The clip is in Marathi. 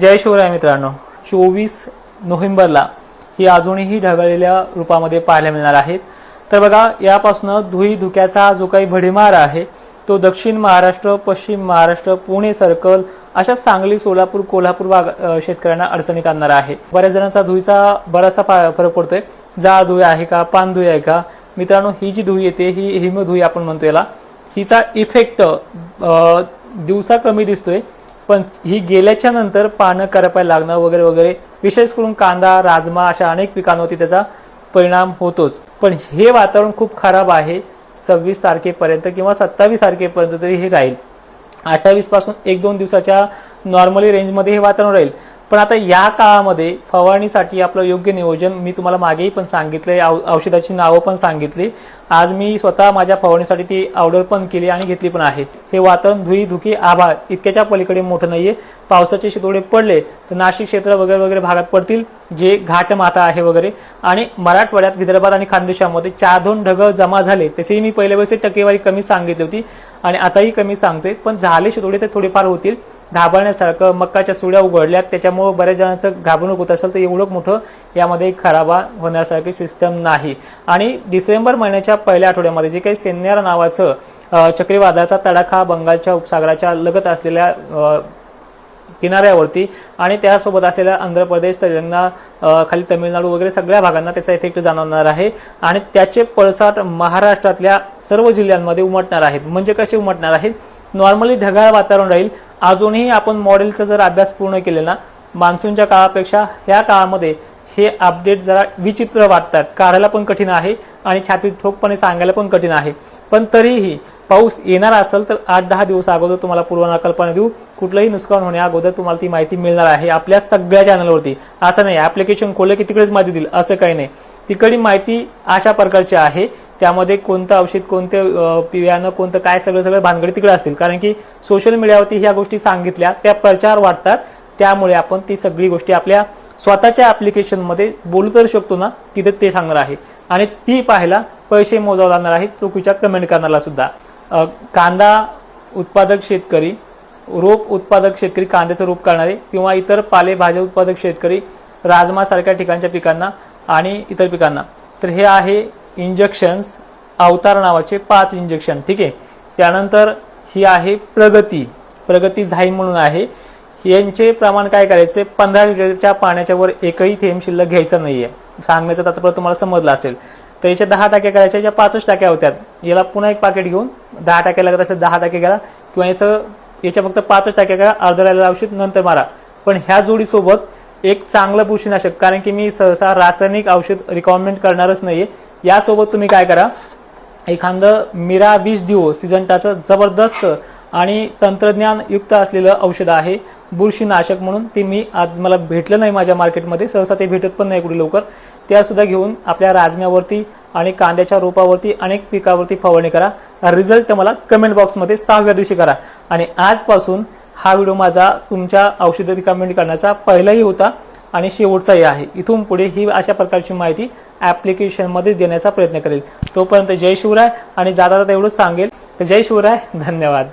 जय शिवराय मित्रांनो. चोवीस नोव्हेंबरला ही अजूनही ढगाळलेल्या रूपामध्ये पाहायला मिळणार आहेत. तर बघा यापासून धुई धुक्याचा जो काही भडीमार आहे तो दक्षिण महाराष्ट्र पश्चिम महाराष्ट्र पुणे सर्कल अशा सांगली सोलापूर कोल्हापूर भाग शेतकऱ्यांना अडचणीत आणणार आहे. बऱ्याच जणांचा धुईचा बराचसा फा- फरक पडतोय. जा धुई आहे का पान धुई आहे का? मित्रांनो ही जी धुई येते ही हिमधुई आपण म्हणतो याला हिचा इफेक्ट दिवसा कमी दिसतोय. पण ही गेल्याच्यानंतर पानं करपायला लागणं वगैरे वगैरे विशेष करून कांदा राजमा अशा अनेक पिकांवरती त्याचा परिणाम होतोच. पण हे वातावरण खूप खराब आहे. सव्वीस तारखेपर्यंत किंवा सत्तावीस तारखेपर्यंत तरी हे राहील. अठ्ठावीसपासून एक दोन दिवसाच्या नॉर्मली रेंजमध्ये हे वातावरण राहील. पण आता या काळामध्ये फवारणीसाठी आपलं योग्य नियोजन मी तुम्हाला मागेही पण सांगितलंय औ- औषधाची नावं पण सांगितली. आज मी स्वतः माझ्या फवारणीसाठी ती ऑर्डर पण केली आणि घेतली पण आहे. हे वातावरण धुई धुकी आभाळ इतक्याच्या पलीकडे मोठं नाहीये. पावसाचे शितोडे पडले तर नाशिक क्षेत्र वगैरे वगैरे भागात पडतील. जे घाटमाता आहे वगैरे. आणि मराठवाड्यात विदर्भात आणि खानदेशामध्ये चार दोन ढग जमा झाले तसेही मी पहिल्या वेळेस टक्केवारी कमी सांगितली होती आणि आताही कमी सांगतोय. पण झाले थोडे ते थोडेफार होतील. घाबरण्यासारखं मक्काच्या सुड्या उघडल्यात त्याच्यामुळे बऱ्याच जणांचं घाबरणूक होत असेल तर एवढं मोठं यामध्ये खराबा होण्यासारखी सिस्टम नाही. आणि डिसेंबर महिन्याच्या पहिल्या आठवड्यामध्ये जे काही सेन्यार नावाचं चक्रीवादाचा तडाखा बंगालच्या उपसागराच्या लगत असलेल्या किनाऱ्यावरती आणि त्यासोबत असलेल्या आंध्र प्रदेश तेलंगणा खाली तमिळनाडू वगैरे सगळ्या भागांना त्याचा इफेक्ट जाणवणार आहे. आणि त्याचे पडसाद महाराष्ट्रातल्या सर्व जिल्ह्यांमध्ये उमटणार आहेत. म्हणजे कसे उमटणार आहेत? नॉर्मली ढगाळ वातावरण राहील. अजूनही आपण मॉडेलचा जर अभ्यास पूर्ण केलेला मान्सूनच्या काळापेक्षा ह्या काळामध्ये हे अपडेट जरा विचित्र वाटतात. काढायला पण कठीण आहे आणि छातीत ठोकपणे सांगायला पण कठीण आहे. पण तरीही पाऊस येणार असेल तर आठ दहा दिवस अगोदर तुम्हाला पूर्वनाकल्पना देऊ कुठलंही नुकसान होण्या अगोदर तुम्हाला ती माहिती मिळणार आहे आपल्या सगळ्या चॅनलवरती असं नाही ऍप्लिकेशन खोललं की तिकडेच माहिती देईल असं काही नाही. तिकडे माहिती अशा प्रकारची आहे. त्यामध्ये कोणतं औषध कोणते पिव्यानं कोणतं काय सगळं सगळं भानगडी तिकडे असतील. कारण की सोशल मीडियावरती ह्या गोष्टी सांगितल्या त्या प्रचार वाढतात. त्यामुळे आपण ती सगळी गोष्टी आपल्या स्वतःच्या ॲप्लिकेशनमध्ये बोलू तर शकतो ना तिथे ते सांगणार आहे. आणि ती पाहायला पैसे मोजावं लागणार आहे चुकीच्या कमेंट करणारा सुद्धा. कांदा उत्पादक शेतकरी रोप उत्पादक शेतकरी कांद्याचं रोप करणारे किंवा इतर पालेभाज्या उत्पादक शेतकरी राजमा सारख्या ठिकाणच्या पिकांना आणि इतर पिकांना. तर हे आहे इंजेक्शन्स अवतार नावाचे पाच इंजेक्शन ठीक आहे? त्यानंतर ही आहे प्रगती. प्रगती झाई म्हणून आहे. यांचे प्रमाण काय करायचे? पंधरा लिटरच्या पाण्याच्या वर एकही थेंब शिल्लक घ्यायचा नाहीये. सांगण्याचं तात्पर्य तुम्हाला समजलं असेल. तर याच्या दहा टाक्या करायच्या ज्या पाचच टाक्या होत्या. याला पुन्हा एक पाकिट घेऊन दहा टाक्या लागत असेल दहा टाक्या घ्या किंवा याचं याच्या फक्त पाचच टाक्या करा अर्धा राहिलेलं औषध नंतर मारा. पण ह्या जोडीसोबत एक चांगलं बुरशीनाशक कारण की मी सहसा रासायनिक औषध रिकमेंड करणारच नाहीये. यासोबत तुम्ही काय करा? एखादं मिरा बीज डिओ सिजंटाचं जबरदस्त आणि तंत्रज्ञान युक्त असलेलं औषध आहे बुरशीनाशक म्हणून. ते मी आज मला भेटलं नाही माझ्या मार्केटमध्ये सहसा ते भेटत पण नाही कुठे लवकर. त्यासुद्धा घेऊन आपल्या राजम्यावरती आणि कांद्याच्या रोपावरती अनेक पिकावरती फवारणी करा. रिझल्ट मला कमेंट बॉक्समध्ये सहाव्या दिवशी करा. आणि आजपासून हा व्हिडिओ माझा तुमच्या औषध रिकमेंड करण्याचा पहिलाही होता आणि शेवटचाही आहे. इथून पुढे ही अशा प्रकारची माहिती ॲप्लिकेशनमध्ये देण्याचा प्रयत्न करेल. तोपर्यंत जय शिवराय आणि जाता जाता एवढंच सांगेल. तर जय शिवराय धन्यवाद.